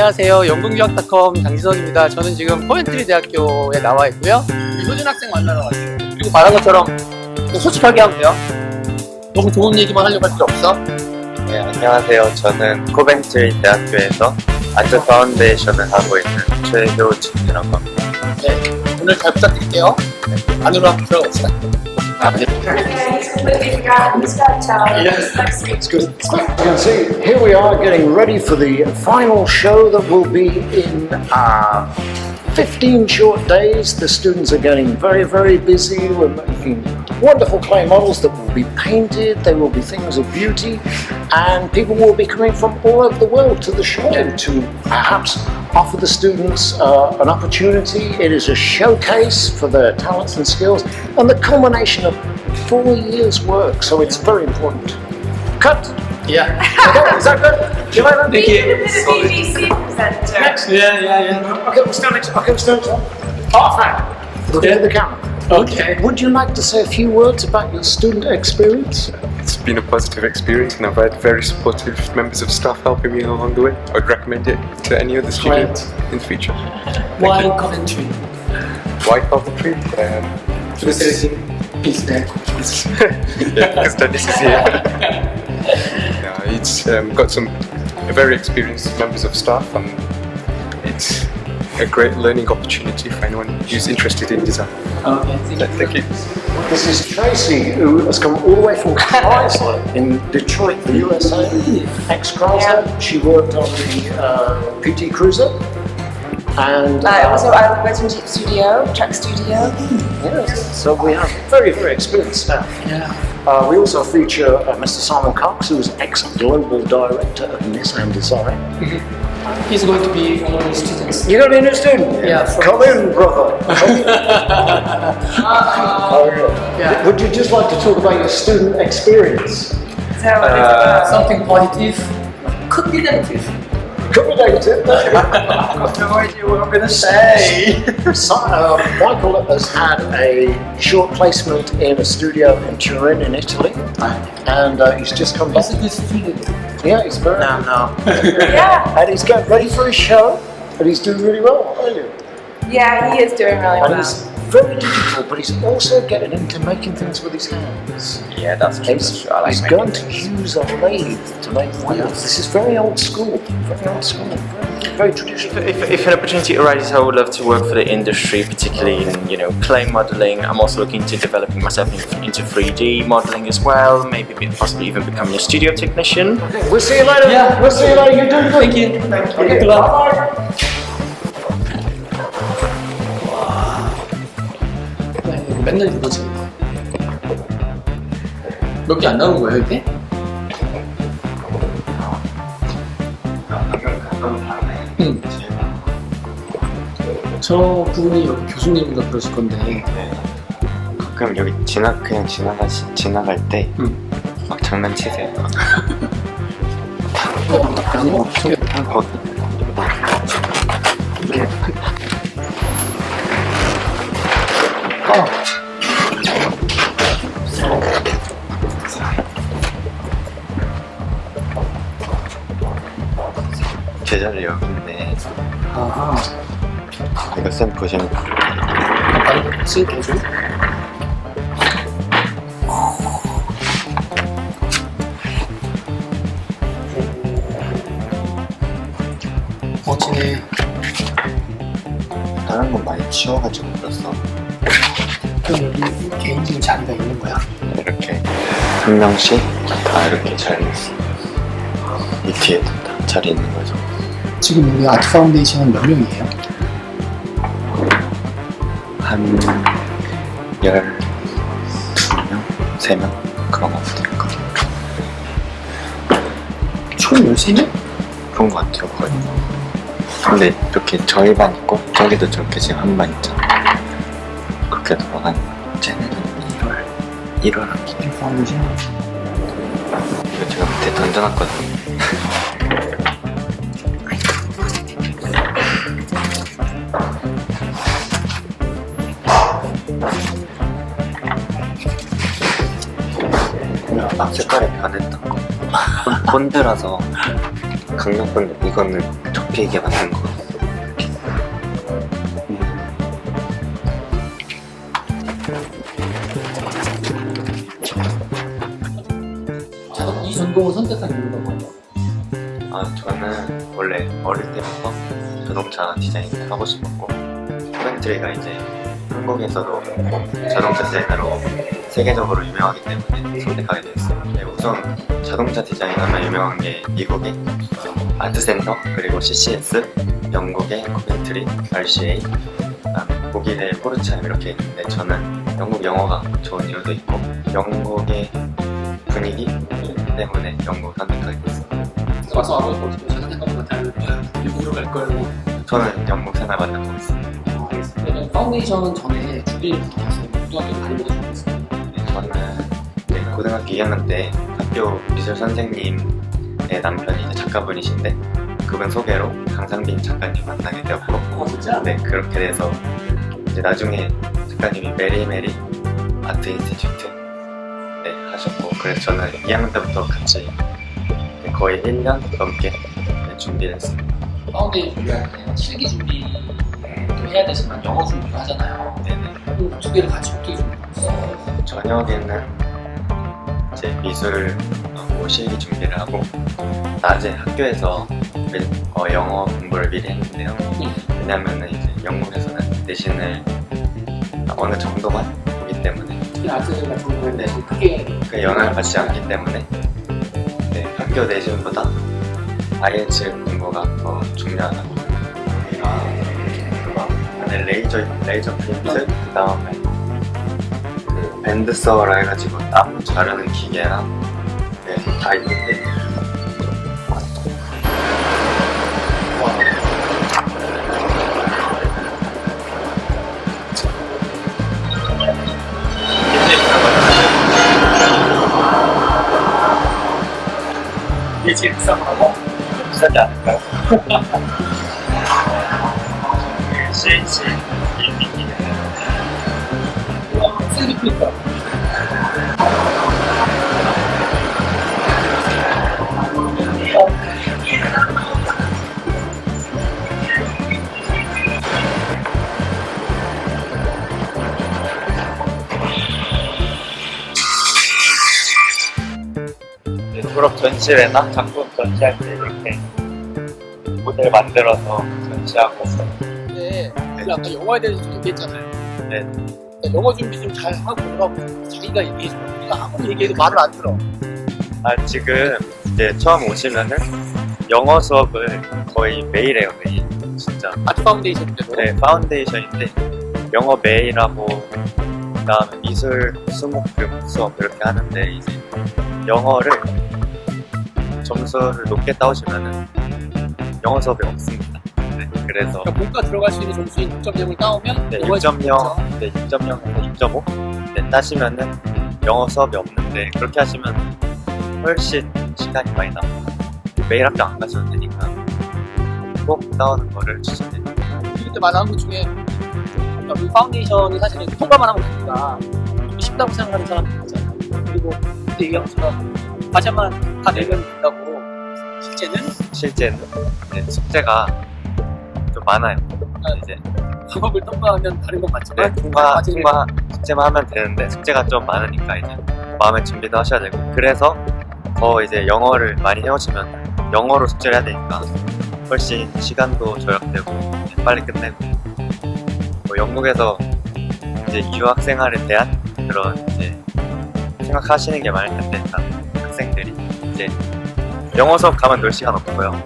안녕하세요. 연극유학닷컴 장지석입니다. 저는 지금 포엔트리 대학교에 나와 있고요. 효준 학생 만나러 왔어요. 그리고 말한 것처럼 좀 솔직하게 하면 돼요. 너무 좋은 얘기만 하려고 할 필요 없어. 네, 안녕하세요. 저는 코벤트리 대학교에서 아트 파운데이션을 하고 있는 최효진이라고 합니다. 네, 오늘 잘 부탁드릴게요. 안으로 한번 들어갑시다. 아, 네. You can see here we are getting ready for the final show that will be in uh, 15 short days. The students are getting very, very busy. We're making wonderful clay models that will be painted. They will be things of beauty, and people will be coming from all over the world to the show to perhaps offer the students uh, an opportunity. It is a showcase for their talents and skills, and the culmination of four years' work. So it's very important. Cut. Yeah. Okay, is that good? Do you like that? Thank you. the BBC presenter. Next. Yeah, yeah, yeah. Okay, we'll stand next. Okay, we'll stand next. Arthur, look at the camera. Okay. Would you like to say a few words about your student experience? It's been a positive experience and I've had very supportive members of staff helping me along the way. I'd recommend it to any other student in the future. Why Coventry? Why Coventry? Um, Facility is there. yeah, because Dennis is here. yeah, it's um, got some very experienced members of staff and it's a great learning opportunity for anyone who's interested in design. Okay, thank you. Thank you. This is Tracy, who has come all the way from Chrysler in Detroit, the USA. Ex Chrysler. She worked on the uh, PT Cruiser. And Uh, also, I worked in Jeep Studio, Truck Studio. yes, so we have very, very experienced staff. Yeah. Uh, we also feature uh, Mr. Simon Cox, who is ex-global director of Nissan Design. He's going to be one of the students. You got a new student? Yeah, from- Come in, brother. How are you? Yeah. Would you just like to talk about your student experience? So, uh, Something positive. Could be negative. Could be negative. No idea what I'm gonna say. So, uh, Michael has had a short placement in a studio in Turin, in Italy, and uh, he's just come back. He's a good student. Yeah, he's very. No, no. yeah, And he's getting ready for his show, and he's doing really well, aren't you? yeah, he is doing really And well. He's very digital, but he's also getting into making things with his hands. Yeah, that's true. He's, That's true. I like he's making going to use a lathe to make wheels. This is very old school, very old school, very, very traditional. If, if an opportunity arises, I would love to work for the industry, particularly in you know clay modeling. I'm also looking to developing myself in- into 3D modeling as well. Maybe be- possibly even becoming a studio technician. Okay, we'll see you later. Yeah. We'll see you later. You're doing good. Thank you. Thank you. Okay, Good 맨날 이거지. 몇 개 안 나오는 거예요, 이게? 응. 저 분이 여기 교수님인가 그러실 건데. 가끔 여기 지나 그냥 지나가시 지나갈 때 막 응. 장난치세요. 아니, 어, 저기, 어, 제자리 여기인데 아하. 이거 쌤 보시면 잠깐, 쓸게 좀. 멋지네. 다른 건 많이 치워가지고 그랬어. 그럼 여기 개인적인 자리가 있는 거야? 이렇게 한 명씩 다 이렇게 잘 있어. 이 뒤에도 다 자리 있는. 지금 여기 아트 파운데이션은 몇 명이에요? 한열두 명, 세명 그런 것 같아요. 총 13명? 그런 것 같아요 거의. 근데 이렇게 저희 반 있고 저기도 저렇게 지금 한 반 있잖아. 그렇게 거. 쟤네는 1월 1월 학기. 파운데이션. 이거 제가 밑에 던져놨거든요. 색깔이 변했던 거. 본- 본드라서 강력 본드 이거는 접히 어떻게 이게 맞는 거? 이 전공을 선택한 이유가 뭐예요? 아 저는 원래 어릴 때부터 자동차 디자인을 하고 싶었고 코멘트리가 이제 한국에서도 자동차 디자이너로 세계적으로 유명하기 때문에 선택하게 됐어요. 네, 우선 자동차 디자인하면 유명한 게 미국의 아트센터 그리고 CCS, 영국의 코멘트리, RCA, 독일의 포르차임 이렇게 있는데 저는 영국 영어가 좋은 이유도 있고 영국의 분위기 때문에 영국 선택하게 됐어요. 와서 아버지 어떻게 자기 생각보다 다른 미국으로 갈 거예요. 저는 영국 생활 만나고 있어요. 그러면 파운데이션 전에 준비를 부터 하시는 고등학교 좋겠어요. 네, 저는 고등학교 2학년 때 학교 미술 선생님의 남편이 이제 작가분이신데 그분 소개로 강상빈 작가님 만나게 되었고 어 진짜? 네 그렇게 돼서 이제 나중에 작가님이 메리메리 아트 인스티튜트 네 하셨고 그래서 저는 2학년 때부터 같이 네, 거의 1년 넘게 네, 준비를 했어요. 파운데이션 준비할 때 실기 준비도 해야 되지만 영어 준비도 하잖아요. 네네. 그두 개를 같이 어떻게 준비해요? 저녁에는 이제 미술 어, 뭐 실기 준비를 하고 낮에 학교에서 매- 어, 영어 공부를 미리 했는데요. 왜냐면은 이제 영국에서는 내신을 어느 정도만 보기 때문에. 특히 아트 같은 경우는 네. 크게 그 영향을 받지 않기 때문에. 네, 학교 내신보다 IELTS 공부가 더 중요하다고 안에 레이저 레이저 프린트? 그 다음에 그 밴드서라 해가지고 나무 자르는 기계랑 네, 다 있는데. 이게 제일 비싼 거고? 비싸지 않을까요? CNC 쓰리 프린터 졸업 전시회나 작품 전시할 때 이렇게 모델 만들어서 전시하고 근데 우리 아까 영어에 대해서 좀 얘기했잖아요. 네. 그러니까 영어 준비 좀 잘 하고 오라고 자기가 얘기해줘. 우리가 아무리 얘기해도 말을 안 들어. 아, 지금 이제 처음 오시면은 영어 수업을 거의 매일 해요, 매일. 진짜. 아트 파운데이션인데도 네, 파운데이션인데 영어 매일 하고 그다음에 미술 수목금 수업 이렇게 하는데 이제 영어를 점수를 높게 따오시면은 영어 수업이 없습니다. 네, 그래서 그러니까 본과 들어갈 수 있는 점수인 6.0을 따오면 네, 영어에 6.0, 네, 6.0에서 6.5 네, 따시면은 영어 수업이 없는데 그렇게 하시면 훨씬 시간이 많이 남아요. 매일 학교 안 가셔도 되니까 꼭 따오는 거를 추천드립니다. 그때 말하는 것 중에 우리 파운데이션이 사실은 통과만 하면 되니까 좀 쉽다고 생각하는 사람들이 있잖아요. 그리고 그때 얘기한 것처럼 과제만 다 내면 된다고 실제는? 실제는? 이제 숙제가 좀 많아요. 이제 방법을 통과하면 다른 건 맞지만 네, 통과, 과제는 통과 숙제만 하면 되는데 숙제가 좀 많으니까 이제 마음의 준비도 하셔야 되고. 그래서 더 이제 영어를 많이 해오시면 영어로 숙제를 해야 되니까 훨씬 시간도 절약되고 빨리 끝내고. 뭐 영국에서 이제 유학 생활에 대한 그런 이제 생각하시는 게 많을 텐데 다 학생들이. 이제 영어 수업 가면 놀 시간 없고요.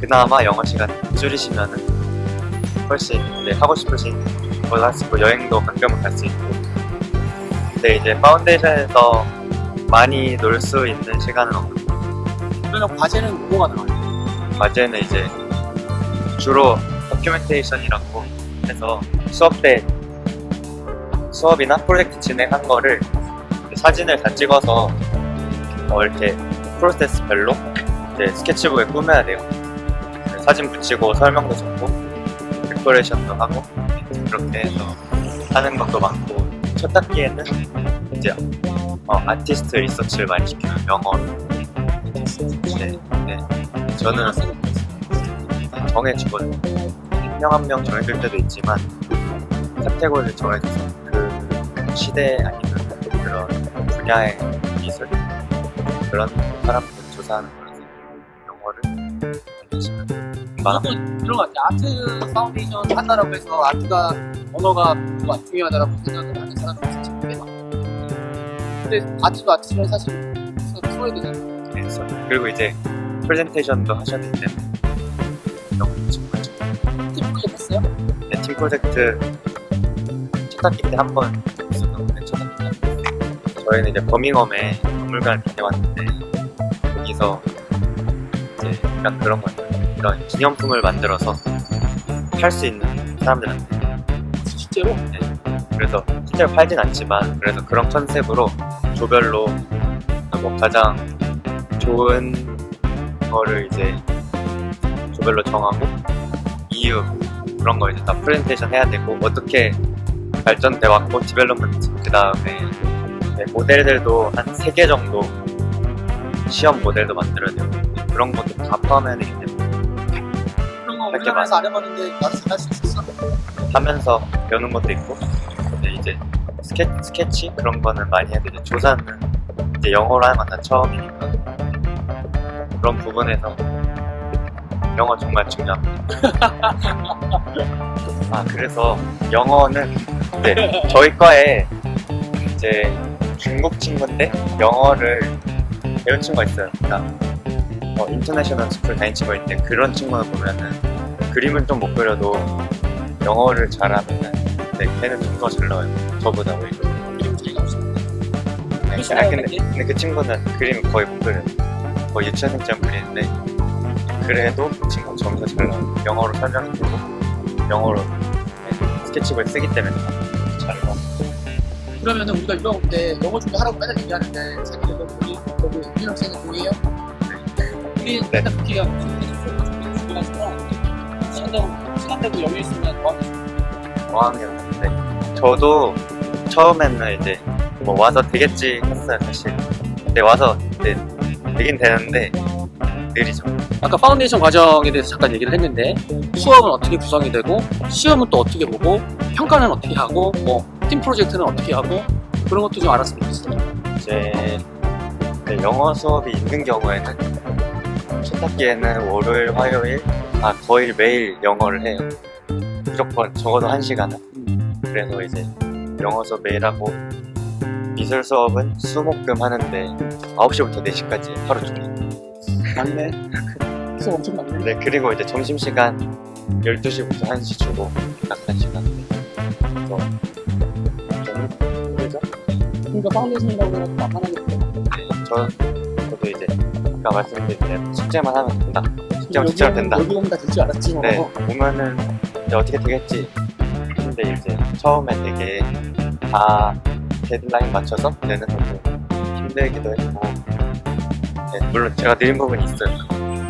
그나마 영어 시간 줄이시면은 훨씬 이제 하고 싶으신 걸할수 있고 여행도 가끔은 갈 수 있고. 근데 이제 파운데이션에서 많이 놀 수 있는 시간은 없고. 그러면 과제는 뭐가 나와요? 과제는 이제 주로 도큐멘테이션이라고 해서 수업 때 수업이나 프로젝트 진행한 거를 사진을 다 찍어서 어, 이렇게 프로세스별로 이제 스케치북에 꾸며야 돼요. 사진 붙이고 설명도 적고 데코레이션도 하고 그렇게 해서 하는 것도 많고 첫 학기에는 이제 어, 아티스트 리서치를 많이 시키는 영어로 네, 네. 저는 정해지거든요. 한명 정해질 때도 있지만 카테고리를 정해줘서 그 시대 아니면 그런 분야의 기술 그런 조사하는 거라서 영어를 그런 것 같아요. 아트 파운데이션 한다라고 해서 아트가 언어가 별로 안 중요하다라고 생각을 하는 사람들이 사실 꽤 많아요. 근데 아트도 아트지만 사실 풀어야 되잖아요. 그래서 그리고 이제 프레젠테이션도 하셔야 되기 때문에 영어 정말 좀팀 프로젝트 했어요? 네, 팀 프로젝트 첫 학기 때 한번 있었는데 첫 학기 때 저희는 이제 버밍엄에 박물관을 다녀왔는데 거기서 이제 약간 그런 거예요 이런 기념품을 만들어서 팔 수 있는 사람들한테. 실제로? 그래서 실제로 팔진 않지만 그래서 그런 컨셉으로 조별로 뭐 가장 좋은 거를 이제 조별로 정하고 이유 그런 거 이제 다 프레젠테이션 해야 되고 어떻게 발전돼 왔고 디벨롭먼트 그 다음에 모델들도 한세개 정도 시험 모델도 만들어야 되고 그런 것도 다 포함해야 되기 때문에 그런 거 할게 우리나라에서 안 해봤는데 나도 잘할 수 있었어? 하면서 배우는 것도 있고 근데 이제 스케, 스케치 그런 거는 많이 해야 되죠. 조사는 이제 영어로 하는 건다 처음이니까. 그런 부분에서 영어 정말 중요합니다. 아 그래서 영어는 네 저희 과에 이제 중국 친구인데 영어를 배운 친구가 있어요 그러니까 어, 인터내셔널 스쿨 다닌 친구가 있는데 그런 친구는 보면은 그림은 좀 못 그려도 영어를 잘하면은 네, 걔는 좀 더 잘 나와요. 저보다 오히려. 아, 근데, 게? 근데 그 친구는 그림을 거의 못 그려요. 거의 유치원생처럼 그리는데 그래도 그 친구는 점수 잘 나와요. 영어로 설명해주고 영어로 네, 스케치북을 쓰기 때문에 잘 나와요. 그러면은 우리가 유학 올때 영어 준비 하라고 맨날 얘기하는데 자기네들 우리 거기 유학생이 동의해요? 우리 네. 맨날 그렇게 해요. 준비하시면 시간 되고 시간 되고 여유 있으면 뭐 하면 어학연인데 저도 처음에는 이제 뭐 와서 되겠지 했어요 사실. 근데 와서 네, 되긴 되는데 느리죠. 아까 파운데이션 과정에 대해서 잠깐 얘기를 했는데 수업은 어떻게 구성이 되고 시험은 또 어떻게 보고 평가는 어떻게 하고 뭐 팀 프로젝트는 어떻게 하고 그런 것도 좀 알았으면 좋겠어요. 이제 네, 영어 수업이 있는 경우에는 첫 학기에는 월요일, 화요일 아 거의 매일 영어를 해요. 무조건 적어도 한 시간은. 그래서 이제 영어 수업 매일 하고 미술 수업은 수목금 하는데 9시부터 4시까지 하루 종일. 맞네. 수업 엄청 많네. 네 그리고 이제 점심 시간 12시부터 1시 주고 딱한 시간. 그래서 좀 힘들죠? 그러니까 파운데이션이라고 해서 만만하게 저, 저도 이제 아까 말씀드린 대로 숙제만 하면 된다. 숙제만 숙제만 된다. 여기 오면 다될줄 알았지 뭐. 네, 오면은 이제 어떻게 되겠지. 근데 이제 처음에 되게 다 데드라인 맞춰서 내는 것도 힘들기도 했고. 네, 물론 제가 느린 부분이 있어요.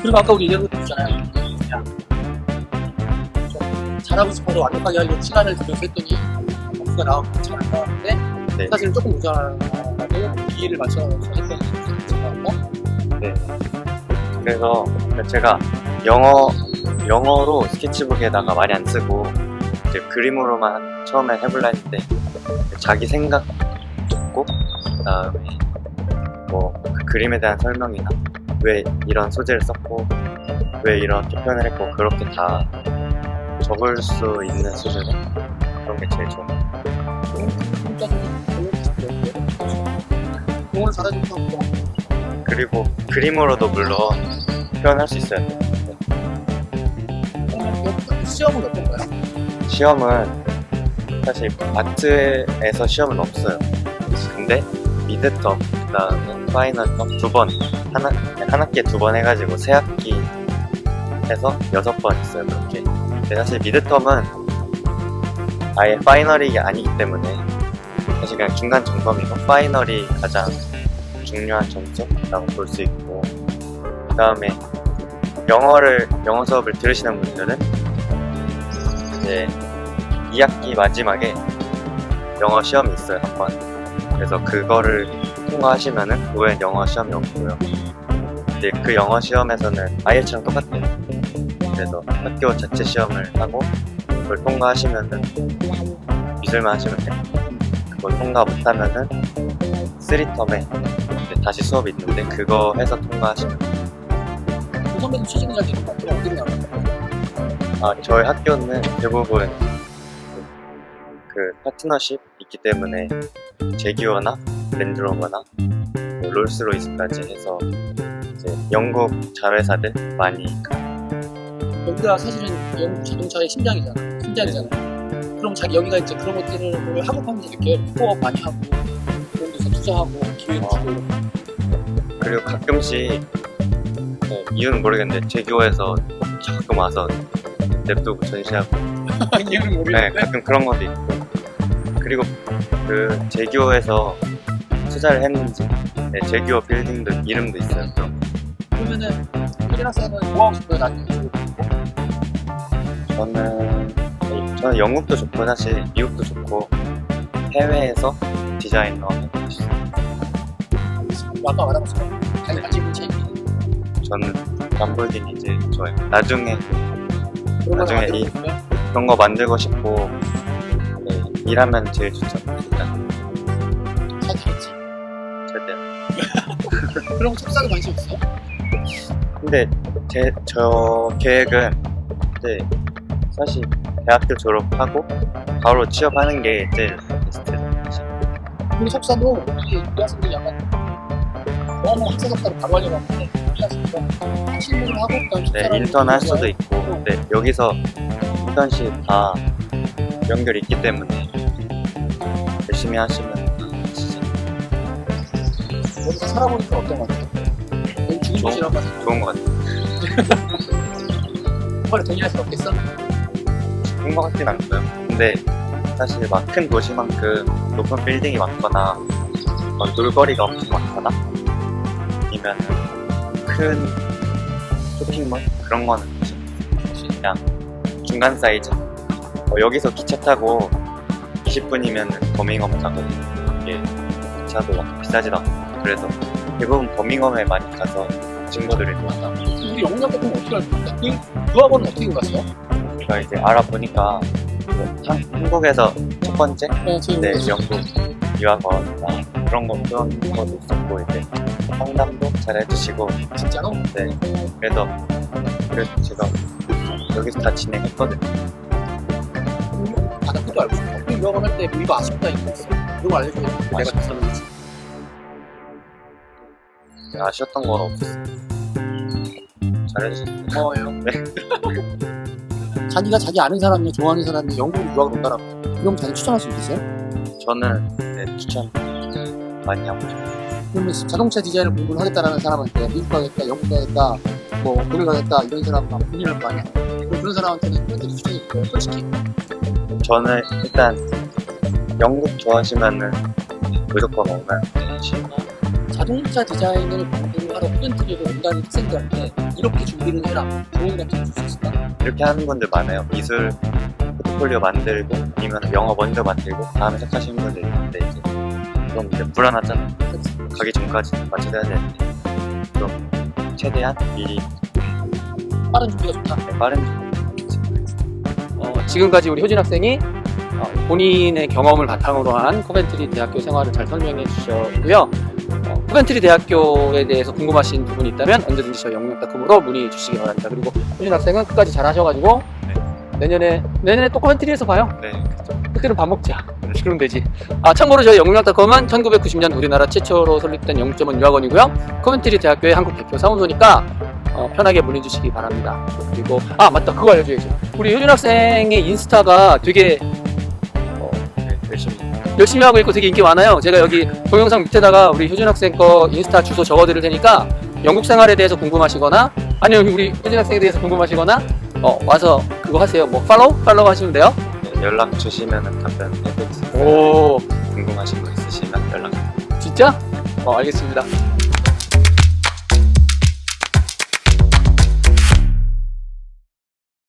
그리고 아까 우리 얘기한 것도 있잖아요. 그냥 좀 잘하고 싶어도 완벽하게 하려고 시간을 들여서 했더니 점수가 나오고 잘안 나왔는데 네. 사실은 조금 모자라고 기회를 맞춰서 나왔다. 그래서 제가 영어, 영어로 스케치북에다가 많이 안 쓰고 이제 그림으로만 처음에 해볼라 했는데 자기 생각 듣고 그 다음에 뭐 그 그림에 대한 설명이나 왜 이런 소재를 썼고 왜 이렇게 표현을 했고 그렇게 다 적을 수 있는 수준의 그런 게 제일 좋은 것 같아요. 공을 뭐 그리고 그림으로도 물론 표현할 수 있어야 돼요. 시험은 어떤 거야? 시험은 사실 아트에서 시험은 없어요. 근데 미드텀, 그 다음에 파이널텀 두 번, 한, 학- 한 학기에 두 번 해가지고 세 학기 해서 여섯 번 있어요, 그렇게. 근데 사실 미드텀은 아예 파이널이 아니기 때문에 사실 그냥 중간 점검이고 파이널이 가장 중요한 점수라고 볼 수 있고 그 다음에 영어를 영어 수업을 들으시는 분들은 이제 2학기 마지막에 영어 시험이 있어요 한 번. 그래서 그거를 통과하시면은 후엔 영어 시험이 없고요. 이제 그 영어 시험에서는 IELTS랑 똑같아요. 그래서 학교 자체 시험을 하고 그걸 통과하시면은 미술만 하시면 돼요. 그걸 통과 못하면은 3텀에 다시 수업이 있는데 그거 해서 통과하시면 돼요. 그 되는 것 같아요. 어디로 나가요? 아, 저희 학교는 대부분 그 파트너십 있기 때문에 제기어나 랜드로버나 뭐 롤스로이스까지 해서 이제 영국 자회사들 많이 여기가 사실은 영국 자동차의 심장이잖아. 심장이잖아. 그럼 자기 여기가 이제 그런 것들을 학업하면서 이렇게 코업 많이 하고 투자하고 주고 이렇게 그리고 가끔씩 뭐 이유는 모르겠는데 제기어에서 가끔 와서 냅두고 전시하고. 이유를 네, 모르겠는데? 가끔 그런 것도 있고. 그리고 그 제기어에서 투자를 했는지 네, 제기어 빌딩도 이름도 있어요 거. 그러면은 학생은 뭐 하고 싶어요? 나중에 저는 저는 영국도 좋고 사실 미국도 좋고 해외에서 디자이너 하고 싶어요. 아까 말한 것처럼 있는 체육 저는 람볼딩 이제 좋아요. 나중에 나중에 이-? 그런 거 만들고 싶고 네, 일하면 제일 좋죠. 일단 잘 되겠지. 최대한. 그런 거 속삭이 관심 있어요? 근데 제 저 계획은 이제 사실 대학교 졸업하고 바로 취업하는 게 제일. 우리 석사도 우리 우리 학생들이 약간 너무 학사 석사를 바로 하려고 하는데 우리 학생들은 실무를 하고 그다음에 네, 인턴 할 수도 있고, 네, 여기서 인턴십 다 연결이 있기 때문에 열심히 하시면 여기서 살아보니까 어떤 것 같아요? 죽은 좋은- 하세요. 좋은 것 같아요. 정말 동의할 수 없겠어? 좋은 것 같진 않고요. 근데 사실 막 큰 도시만큼 높은 빌딩이 많거나 막 놀거리가 엄청 많거나 아니면 큰 쇼핑몰 그런 거는 그냥 중간 사이즈 뭐 여기서 기차 타고 20분이면 버밍엄 가거든요. 이게 기차도 막 비싸지도 않고 그래서 대부분 버밍엄에 많이 가서 친구들이 만나 우리 영문 학교 보면 어떻게 있다? 그, 그 학원은 어떻게 갔어요? 제가 이제 알아보니까 뭐 한, 한국에서 첫 번째 네, 지금 네, 영국 유학원이나 그런 거 그런 것도 있었고 이제 상담도 잘 해주시고 진짜로? 네 그래서 그래서 제가 여기서 다 진행했거든요. 그거 알고. 우리 유학원 할때 뭐 이거 아쉽다 이거 있어. 알려줘야 돼. 내가 아쉽다. 비싸는지. 아쉬웠던 건 없었어요. 잘해주셨어요. 고마워요. 네. 자기가 자기 아는 사람이나 좋아하는 사람이 영국으로 유학을 온다라고. 그럼 자기 추천할 수 있으세요? 저는 네, 추천 많이 하고 싶어요. 그러면 자동차 디자인을 공부를 하겠다라는 사람한테 미국 가겠다, 영국 가겠다, 뭐 오늘 가겠다 이런 사람 막 고민할 거 아니야? 그럼 그런 사람한테는 그런 추천이 있어요, 솔직히. 저는 일단 영국 좋아하시면은 무조건 오면 되지. 자동차 디자인을 공부하러 프렌트리에서 온다는 학생들한테 이렇게 준비를 해라. 조언 같은 거줄수 있을까? 이렇게 하는 분들 많아요. 미술 포트폴리오 만들고 아니면 영어 먼저 만들고 다음에 시작하시는 분들 있는데 이제 좀 이제 불안하잖아. 가기 전까지 맞춰야 되는데 좀 최대한 미리 빠른 준비가 좋다. 빠른 어, 지금까지 우리 효진 학생이 어, 본인의 경험을 바탕으로 한 코벤트리 대학교 생활을 잘 설명해 주셨고요. 어, 코벤트리 대학교에 대해서 궁금하신 부분이 있다면 언제든지 저희 영역닷컴으로 문의해 주시기 바랍니다. 그리고 효진 학생은 끝까지 잘 하셔가지고 내년에 내년에 또 코벤트리에서 봐요. 네, 그때는 밥 먹자. 그럼 되지. 아, 참고로 저희 영문학닷컴은 1990년 우리나라 최초로 설립된 영점원 유학원이고요. 코멘트리 대학교의 한국 대표 사무소니까 어, 편하게 문의 주시기 바랍니다. 그리고 아 맞다 그거 알려줘야죠. 우리 효준 학생의 인스타가 되게 네, 열심히 열심히 하고 있고 되게 인기 많아요. 제가 여기 동영상 밑에다가 우리 효준 학생 거 인스타 주소 적어드릴 테니까 영국 생활에 대해서 궁금하시거나 아니면 우리 효준 학생에 대해서 궁금하시거나 어, 와서 그거 하세요. 뭐 팔로우 팔로우 하시면 돼요. 네, 연락 주시면은 답변 해드릴 수 있어요. 오 궁금하신 거 있으시면 연락. 진짜? 어 알겠습니다.